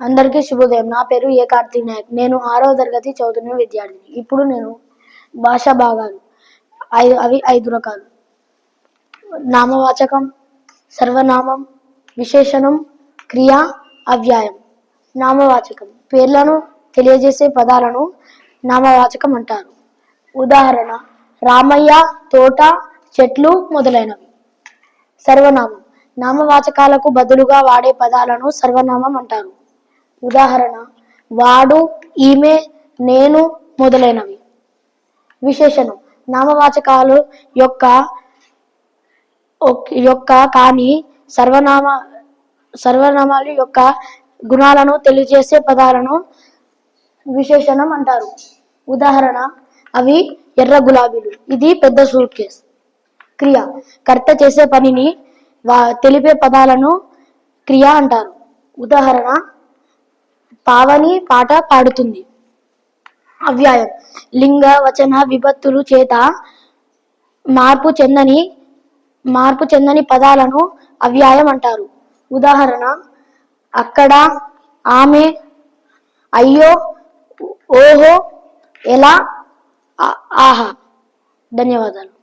అందరికీ శుభోదయం. నా పేరు ఏ కార్తీక్ నాయక్. నేను ఆరవ తరగతి చదువుతున్న విద్యార్థిని. ఇప్పుడు నేను భాషా భాగాలు. ఐదు అవి ఐదు రకాలు. నామవాచకం సర్వనామం విశేషణం క్రియ అవ్యాయం. నామవాచకం. పేర్లను తెలియజేసే పదాలను నామవాచకం అంటారు. ఉదాహరణ రామయ్య తోట చెట్లు మొదలైనవి. సర్వనామం. నామవాచకాలకు బదులుగా వాడే పదాలను సర్వనామం అంటారు. ఉదాహరణ వాడు ఈమె నేను మొదలైనవి. విశేషణం నామవాచకాలు యొక్క యొక్క కానీ సర్వనామ సర్వనామాలు యొక్క గుణాలను తెలియజేసే పదాలను విశేషణం అంటారు. ఉదాహరణ అవి ఎర్ర గులాబీలు. ఇది పెద్ద సూట్ కేస్. క్రియ కర్త చేసే పనిని వా- తెలిపే పదాలను క్రియ అంటారు. ఉదాహరణ పావని పాట పాడుతుంది. అవ్యాయం. లింగ వచన విభత్తులు చేత మార్పు చెందని మార్పు చెందని పదాలను అవ్యాయం అంటారు. ఉదాహరణ అక్కడ ఆమె అయ్యో ఓహో ఎలా ఆ- ఆహా. ధన్యవాదాలు.